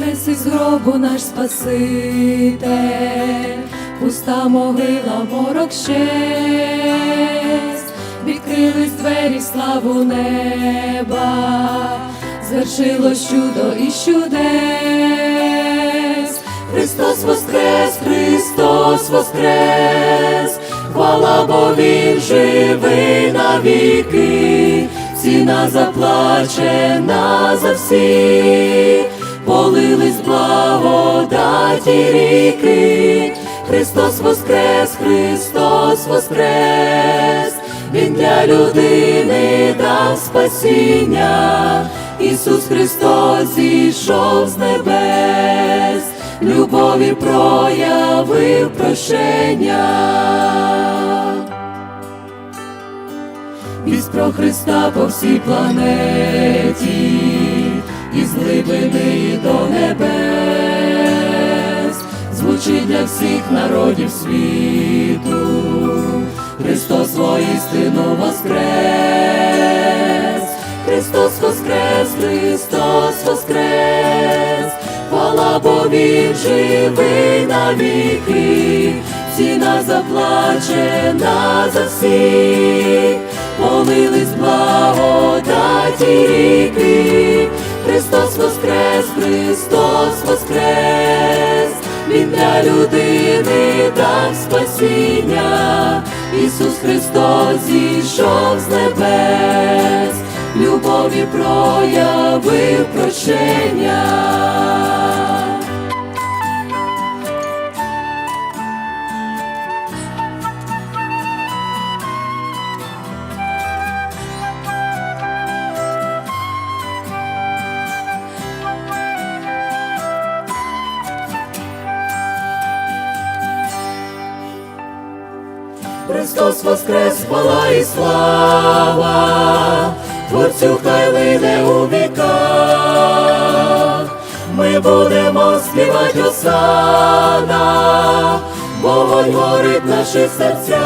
воскрес із гробу наш Спаситель, пуста могила, морок щез, відкрились двері славу неба, звершилось чудо і чудес. Христос воскрес, Христос воскрес, хвала, бо Він живий навіки, ціна заплачена за всіх, полились благодаті ріки, Христос воскрес, Христос воскрес, Він для людини дав спасіння, Ісус Христос зійшов з небес, любові проявив прощення. Вість про Христа по всій планеті, із глибини до небес, звучить для всіх народів світу, Христос воістину воскрес, Христос воскрес, Христос воскрес, хвала, бо Він живий навіки, ціна заплачена за всіх, полились благодаті ріки, Христос воскрес, Христос воскрес, Він для людини дав спасіння, Ісус Христос зійшов з небес, любові проявив прощення. Христос воскрес, хвала і слава, Творцю хай лине у віках, ми будемо співати осана, вогонь горить в наших серцях.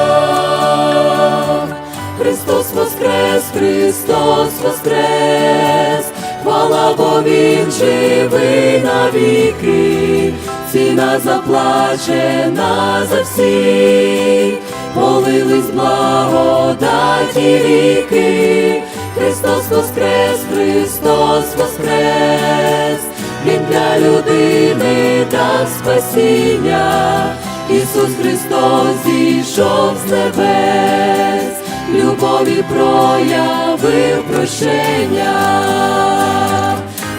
Христос воскрес, Христос воскрес, хвала, бо Він живий навіки, ціна заплачена за всіх, полились благодаті ріки, Христос воскрес, Христос воскрес, Він для людини дав спасіння, Ісус Христос зійшов з небес, любові проявив прощення.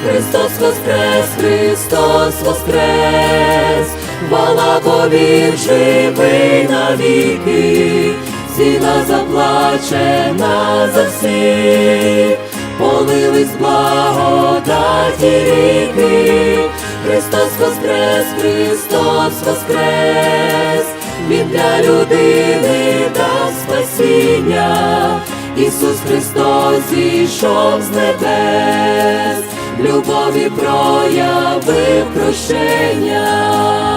Христос воскрес, Христос воскрес, хвала, бо Він живий навіки, ціна заплачена за всіх, полились благодаті ріки, Христос воскрес, Христос воскрес, Він для людини дав спасіння, Ісус Христос зійшов з небес, любові проявив прощення.